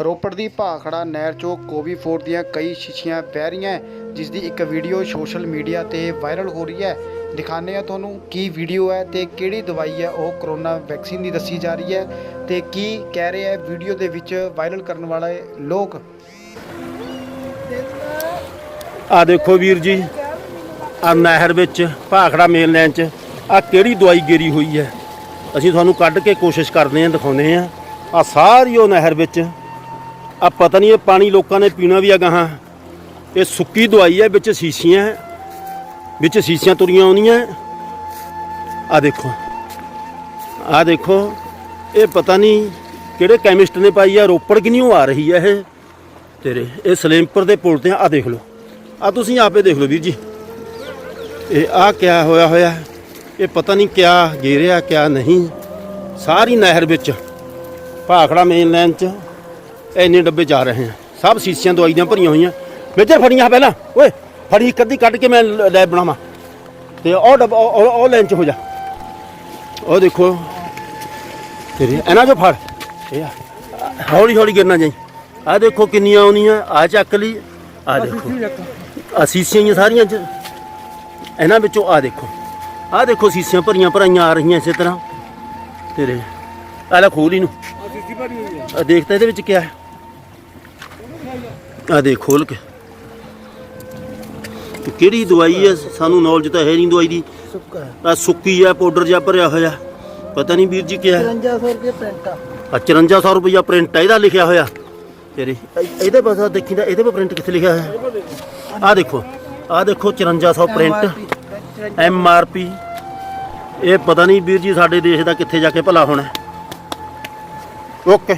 ਰੋਪੜ ਦੀ ਭਾਖੜਾ ਨਹਿਰ ਚੋਂ ਕੋਵੀ ਫੋਰ ਦੀਆਂ ਕਈ ਸ਼ੀਸ਼ੀਆਂ ਵਹਿ ਰਹੀਆਂ ਜਿਸ ਦੀ ਇੱਕ ਵੀਡੀਓ ਸੋਸ਼ਲ ਮੀਡੀਆ ਤੇ ਵਾਇਰਲ ਹੋ ਰਹੀ ਹੈ। ਦਿਖਾਣੇ ਆ ਤੁਹਾਨੂੰ ਕੀ ਵੀਡੀਓ ਹੈ ਤੇ ਕਿਹੜੀ ਦਵਾਈ ਹੈ, ਉਹ ਕਰੋਨਾ ਵੈਕਸੀਨ ਦੀ ਦੱਸੀ ਜਾ ਰਹੀ ਹੈ ਤੇ ਕੀ ਕਹਿ ਰਹੇ ਹੈ ਵੀਡੀਓ ਦੇ ਵਿੱਚ ਵਾਇਰਲ ਕਰਨ ਵਾਲੇ ਲੋਕ। ਆ ਦੇਖੋ ਵੀਰ ਜੀ ਆ ਨਹਿਰ ਵਿੱਚ, ਭਾਖੜਾ ਮੇਨ ਲਾਈਨ 'ਚ ਆ ਕਿਹੜੀ ਦਵਾਈ ਗੇਰੀ ਹੋਈ ਹੈ? ਅਸੀਂ ਤੁਹਾਨੂੰ ਕੱਢ ਕੇ ਕੋਸ਼ਿਸ਼ ਕਰਦੇ ਹਾਂ, ਦਿਖਾਉਂਦੇ ਹਾਂ। ਆ ਸਾਰੀ ਉਹ ਨਹਿਰ ਵਿੱਚ ਆ ਪਤਾ ਨਹੀਂ ਇਹ ਪਾਣੀ ਲੋਕਾਂ ਨੇ ਪੀਣਾ ਵੀ ਆ ਗਾਹਾਂ। ਇਹ ਸੁੱਕੀ ਦਵਾਈ ਹੈ ਵਿੱਚ ਸੀਸੀਆਂ ਵਿੱਚ ਸੀਸੀਆਂ ਤੁਰੀਆਂ ਆਉਂਦੀਆਂ ਆ ਦੇਖੋ। ਆ ਦੇਖੋ। ਇਹ ਪਤਾ ਨਹੀਂ ਕਿਹੜੇ ਕੈਮਿਸਟ ਨੇ ਪਾਈ ਆ, ਰੋਪੜ ਕਿ ਨਹੀਂ ਉਹ ਆ ਰਹੀ ਹੈ ਇਹ? ਤੇਰੇ, ਇਹ ਸਲੇਮਪੁਰ ਦੇ ਪੁਲ ਤੇ ਆ ਦੇਖ ਲਓ। ਆ ਤੁਸੀਂ ਆਪੇ ਦੇਖ ਲਓ ਵੀਰ ਜੀ। ਇਹ ਆ ਕਿਆ ਹੋਇਆ ਹੋਇਆ? ਇਹ ਪਤਾ ਨਹੀਂ ਕਿਆ ਗੇਰਿਆ, ਕਿਆ ਨਹੀਂ। ਸਾਰੀ ਨਹਿਰ ਵਿੱਚ, ਭਾਖੜਾ ਮੇਨ ਲਾਈਨ 'ਚ। ਇੰਨੇ ਡੱਬੇ ਜਾ ਰਹੇ ਹਨ ਸਭ ਸੀਸੀਆਂ ਦਵਾਈ ਦੀਆਂ ਭਰੀਆਂ ਹੋਈਆਂ। ਮੇਜਰ ਫੜੀਆਂ ਪਹਿਲਾਂ। ਓਏ ਫੜੀ ਇੱਕ ਅੱਧੀ ਕੱਢ ਕੇ ਮੈਂ ਲੈ ਬਣਾਵਾਂ। ਤੇ ਉਹ ਡੱਬਾ ਉਹ- ਲਾਈਨ 'ਚ ਹੋ ਜਾ। ਉਹ ਦੇਖੋ। ਤੇਰੇ ਇਹਨਾਂ 'ਚੋਂ ਫੜ। ਇਹ ਆ। ਹੌਲੀ ਹੌਲੀ ਗਿਰਨਾ ਜਾਈ। ਆ ਦੇਖੋ ਕਿੰਨੀਆਂ ਆਉਣੀਆਂ। ਆ ਚੱਕ ਲਈ। ਆ ਦੇਖੋ। ਆ ਸੀਸੀਆਂ ਹੀ ਆ ਸਾਰੀਆਂ ਚ। ਇਹਨਾਂ ਵਿੱਚੋਂ ਆ ਦੇਖੋ। ਆ ਦੇਖੋ ਸੀਸੀਆਂ ਭਰੀਆਂ ਭਰਾਈਆਂ ਆ ਰਹੀਆਂ ਇਸੇ ਤਰ੍ਹਾਂ। ਤੇਰੇ ਆ ਲੈ ਖੋਲ ਇਹਨੂੰ। ਆ। ਦੇਖ ਤਾਂ ਇਹਦੇ ਵਿੱਚ ਕੀ ਹੈ। ਆ ਦੇਖ ਖੋਲ ਕੇ। ਕਿਹੜੀ ਦਵਾਈ ਹੈ ਸਾਨੂੰ ਨੌਲੇਜ ਤਾਂ ਹੈ ਨਹੀਂ ਦਵਾਈ ਦੀ। ਸੁੱਕਾ ਆ ਸੁੱਕੀ ਆ ਪਾਊਡਰ ਜਿਹਾ ਭਰਿਆ ਹੋਇਆ। ਪਤਾ ਨਹੀਂ ਵੀਰ ਜੀ ਕੀ ਹੈ। 5300 ਰੁਪਏ ਪ੍ਰਿੰਟ ਆ। ਆ 5400 ਰੁਪਇਆ ਪ੍ਰਿੰਟ ਇਹਦਾ ਲਿਖਿਆ ਹੋਇਆ। ਤੇਰੇ ਇਹ- ਇਹਦੇ ਪਾਸ ਆਹ ਦੇਖੀ ਤਾਂ ਇਹਦੇ ਪੇ ਪ੍ਰਿੰਟ ਕਿੱਥੇ ਲਿਖਿਆ ਹੋਇਆ? ਆ ਦੇਖੋ ਆ ਦੇਖੋ 5400 ਪ੍ਰਿੰਟ ਐਮ ਆਰ ਪੀ ਇਹ ਪਤਾ ਨਹੀਂ ਵੀਰ ਜੀ ਸਾਡੇ ਦੇਸ਼ ਦਾ ਕਿੱਥੇ ਜਾ ਕੇ ਭਲਾ ਹੋਣਾ। ਓਕੇ।